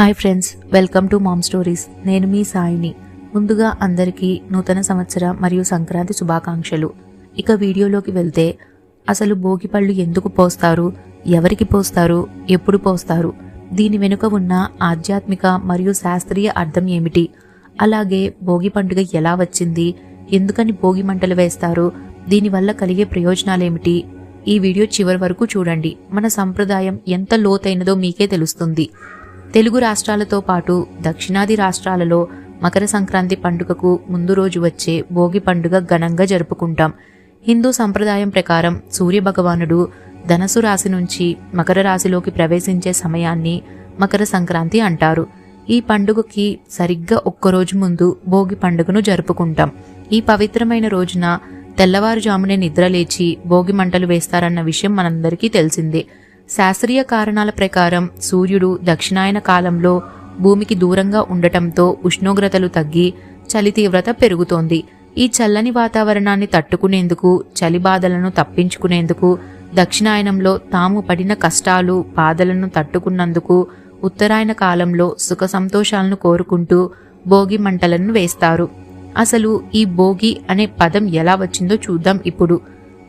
Hi friends welcome to mom stories. నేను మీ సాయిని. ముందుగా అందరికీ నూతన సంవత్సర మరియు సంక్రాంతి శుభాకాంక్షలు. ఇక వీడియోలోకి వెళ్తే అసలు భోగిపళ్ళు ఎందుకు పోస్తారు ఎవరికి పోస్తారు ఎప్పుడు పోస్తారు? దీని వెనుక ఉన్న ఆధ్యాత్మిక మరియు శాస్త్రీయ అర్థం ఏమిటి? అలాగే భోగి పండుగ ఎలా వచ్చింది ఎందుకని భోగి మంటలు వేస్తారు దీనివల్ల కలిగే ప్రయోజనాలేమిటి? ఈ వీడియో చివరి వరకు చూడండి. మన సంప్రదాయం ఎంత లోతైనదో మీకే తెలుస్తుంది. తెలుగు రాష్ట్రాలతో పాటు దక్షిణాది రాష్ట్రాలలో మకర సంక్రాంతి పండుగకు ముందు రోజు వచ్చే భోగి పండుగ ఘనంగా జరుపుకుంటాం. హిందూ సంప్రదాయం ప్రకారం సూర్య భగవానుడు ధనసు రాశి నుంచి మకర రాశిలోకి ప్రవేశించే సమయాన్ని మకర సంక్రాంతి అంటారు. ఈ పండుగకి సరిగ్గా ఒక్కరోజు ముందు భోగి పండుగను జరుపుకుంటాం. ఈ పవిత్రమైన రోజున తెల్లవారుజామునే నిద్రలేచి భోగి మంటలు వేస్తారన్న విషయం మనందరికీ తెలిసిందే. శాస్త్రీయ కారణాల ప్రకారం సూర్యుడు దక్షిణాయన కాలంలో భూమికి దూరంగా ఉండటంతో ఉష్ణోగ్రతలు తగ్గి చలి తీవ్రత పెరుగుతోంది. ఈ చల్లని వాతావరణాన్ని తట్టుకునేందుకు చలి బాధలను తప్పించుకునేందుకు దక్షిణాయనంలో తాము పడిన కష్టాలు బాధలను తట్టుకున్నందుకు ఉత్తరాయణ కాలంలో సుఖ సంతోషాలను కోరుకుంటూ భోగి మంటలను వేస్తారు. అసలు ఈ భోగి అనే పదం ఎలా వచ్చిందో చూద్దాం ఇప్పుడు.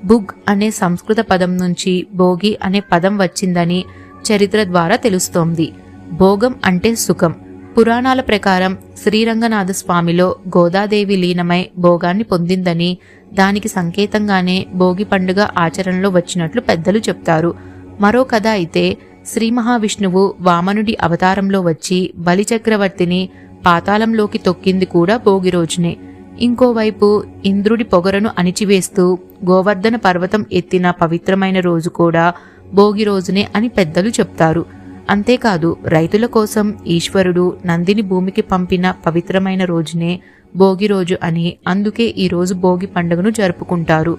బుగ్ అనే సంస్కృత పదం నుంచి భోగి అనే పదం వచ్చిందని చరిత్ర ద్వారా తెలుస్తోంది. భోగం అంటే సుఖం. పురాణాల ప్రకారం శ్రీరంగనాథ స్వామిలో గోదాదేవి లీనమై భోగాన్ని పొందిందని దానికి సంకేతంగానే భోగి పండుగ ఆచరణలో వచ్చినట్లు పెద్దలు చెప్తారు. మరో కథ అయితే శ్రీ మహావిష్ణువు వామనుడి అవతారంలో వచ్చి బలిచక్రవర్తిని పాతాళంలోకి తొక్కింది కూడా భోగి రోజునే. ఇంకోవైపు ఇంద్రుడి పొగరను అణిచివేస్తూ గోవర్ధన పర్వతం ఎత్తిన పవిత్రమైన రోజు కూడా భోగి రోజునే అని పెద్దలు చెప్తారు. అంతేకాదు రైతుల కోసం ఈశ్వరుడు నందిని భూమికి పంపిన పవిత్రమైన రోజునే భోగి రోజు అని అందుకే ఈ రోజు భోగి పండుగను జరుపుకుంటారు.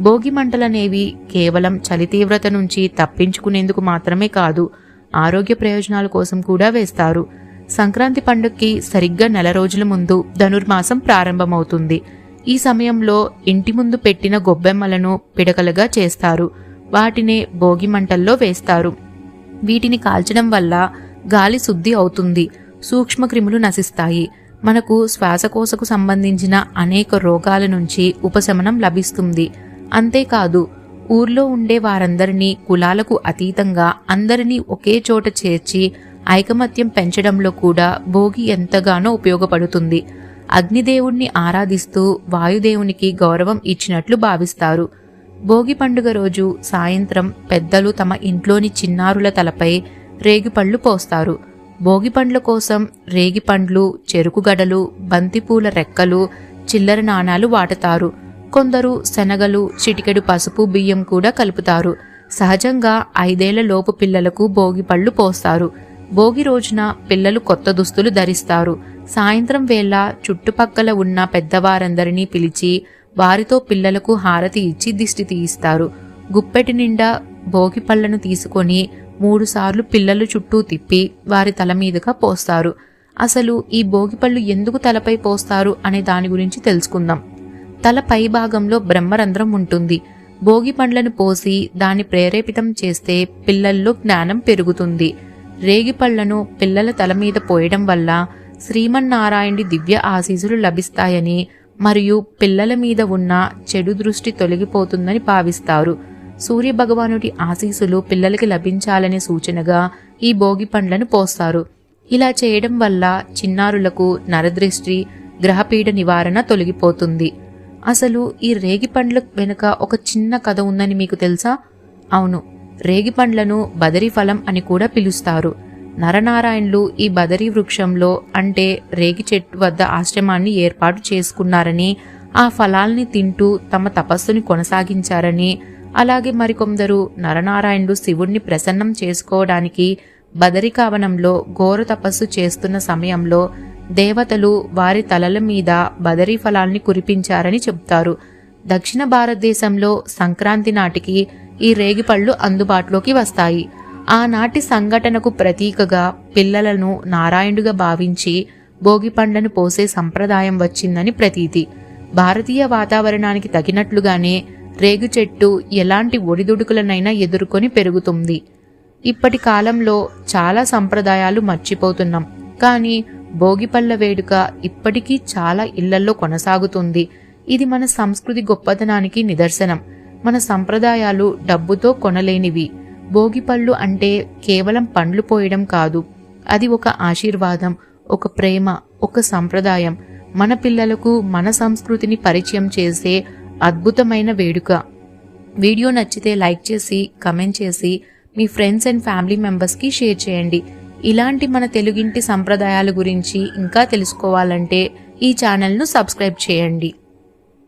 భోగి మంటలనేవి కేవలం చలి తీవ్రత నుంచి తప్పించుకునేందుకు మాత్రమే కాదు ఆరోగ్య ప్రయోజనాల కోసం కూడా వేస్తారు. సంక్రాంతి పండుగకి సరిగ్గా నెల రోజుల ముందు ధనుర్మాసం ప్రారంభమవుతుంది. ఈ సమయంలో ఇంటి ముందు పెట్టిన గొబ్బెమ్మలను పిడకలుగా చేస్తారు. వాటినే భోగి మంటల్లో వేస్తారు. వీటిని కాల్చడం వల్ల గాలి శుద్ధి అవుతుంది. సూక్ష్మక్రిములు నశిస్తాయి. మనకు శ్వాసకోశకు సంబంధించిన అనేక రోగాల నుంచి ఉపశమనం లభిస్తుంది. అంతేకాదు ఊర్లో ఉండే వారందరినీ కులాలకు అతీతంగా అందరినీ ఒకే చోట చేర్చి ఐకమత్యం పెంచడంలో కూడా భోగి ఎంతగానో ఉపయోగపడుతుంది. అగ్నిదేవుణ్ణి ఆరాధిస్తూ వాయుదేవునికి గౌరవం ఇచ్చినట్లు భావిస్తారు. భోగి పండుగ రోజు సాయంత్రం పెద్దలు తమ ఇంట్లోని చిన్నారుల తలపై రేగిపళ్ళు పోస్తారు. భోగి పండ్ల కోసం రేగిపండ్లు చెరుకుగడలు బంతిపూల రెక్కలు చిల్లర నాణాలు వాడతారు. కొందరు శనగలు చిటికెడు పసుపు బియ్యం కూడా కలుపుతారు. సహజంగా ఐదేళ్ళ లోపు పిల్లలకు భోగి పళ్ళు పోస్తారు. భోగి రోజున పిల్లలు కొత్త దుస్తులు ధరిస్తారు. సాయంత్రం వేళ చుట్టుపక్కల ఉన్న పెద్దవారందరినీ పిలిచి వారితో పిల్లలకు హారతి ఇచ్చి దిష్టి తీయిస్తారు. గుప్పెటి నిండా భోగి పళ్ళను తీసుకొని మూడుసార్లు పిల్లలు చుట్టూ తిప్పి వారి తల మీదుగా పోస్తారు. అసలు ఈ భోగిపళ్ళు ఎందుకు తలపై పోస్తారు అనే దాని గురించి తెలుసుకుందాం. తల పై భాగంలో బ్రహ్మరంధ్రం ఉంటుంది. భోగి పండ్లను పోసి దాన్ని ప్రేరేపితం చేస్తే పిల్లల్లో జ్ఞానం పెరుగుతుంది. రేగిపళ్ళను పిల్లల తల మీద పోయడం వల్ల శ్రీమన్నారాయణుడి దివ్య ఆశీసులు లభిస్తాయని మరియు పిల్లల మీద ఉన్న చెడు దృష్టి తొలగిపోతుందని భావిస్తారు. సూర్య భగవానుడి ఆశీసులు పిల్లలకి లభించాలనే సూచనగా ఈ భోగి పండ్లను పోస్తారు. ఇలా చేయడం వల్ల చిన్నారులకు నరదృష్టి గ్రహపీడ నివారణ తొలగిపోతుంది. అసలు ఈ రేగి పండ్ల వెనుక ఒక చిన్న కథ ఉందని మీకు తెలుసా? అవును. రేగి పండ్లను బదరి ఫలం అని కూడా పిలుస్తారు. నరనారాయణులు ఈ బదరి వృక్షంలో అంటే రేగి చెట్టు వద్ద ఆశ్రమాన్ని ఏర్పాటు చేసుకున్నారని ఆ ఫలాల్ని తింటూ తమ తపస్సుని కొనసాగించారని అలాగే మరికొందరు నరనారాయణుడు శివుణ్ణి ప్రసన్నం చేసుకోవడానికి బదరికావనంలో ఘోర తపస్సు చేస్తున్న సమయంలో దేవతలు వారి తలల మీద బదరీ ఫలాల్ని కురిపించారని చెబుతారు. దక్షిణ భారతదేశంలో సంక్రాంతి నాటికి ఈ రేగిపళ్ళు అందుబాటులోకి వస్తాయి. ఆనాటి సంఘటనకు ప్రతీకగా పిల్లలను నారాయణుడిగా భావించి భోగి పండ్లను పోసే సంప్రదాయం వచ్చిందని ప్రతీతి. భారతీయ వాతావరణానికి తగినట్లుగానే రేగు చెట్టు ఎలాంటి ఒడిదుడుకులనైనా ఎదుర్కొని పెరుగుతుంది. ఇప్పటి కాలంలో చాలా సంప్రదాయాలు మర్చిపోతున్నాం. కానీ భోగిపళ్ళ వేడుక ఇప్పటికీ చాలా ఇళ్ళల్లో కొనసాగుతుంది. ఇది మన సంస్కృతి గొప్పతనానికి నిదర్శనం. మన సంప్రదాయాలు డబ్బుతో కొనలేనివి. భోగిపళ్ళు అంటే కేవలం పండ్లు పోయడం కాదు. అది ఒక ఆశీర్వాదం ఒక ప్రేమ ఒక సంప్రదాయం. మన పిల్లలకు మన సంస్కృతిని పరిచయం చేసే అద్భుతమైన వేడుక. వీడియో నచ్చితే లైక్ చేసి కమెంట్ చేసి మీ ఫ్రెండ్స్ అండ్ ఫ్యామిలీ మెంబర్స్కి షేర్ చేయండి. ఇలాంటి మన తెలుగింటి సంప్రదాయాల గురించి ఇంకా తెలుసుకోవాలంటే ఈ ఛానల్ను సబ్స్క్రైబ్ చేయండి.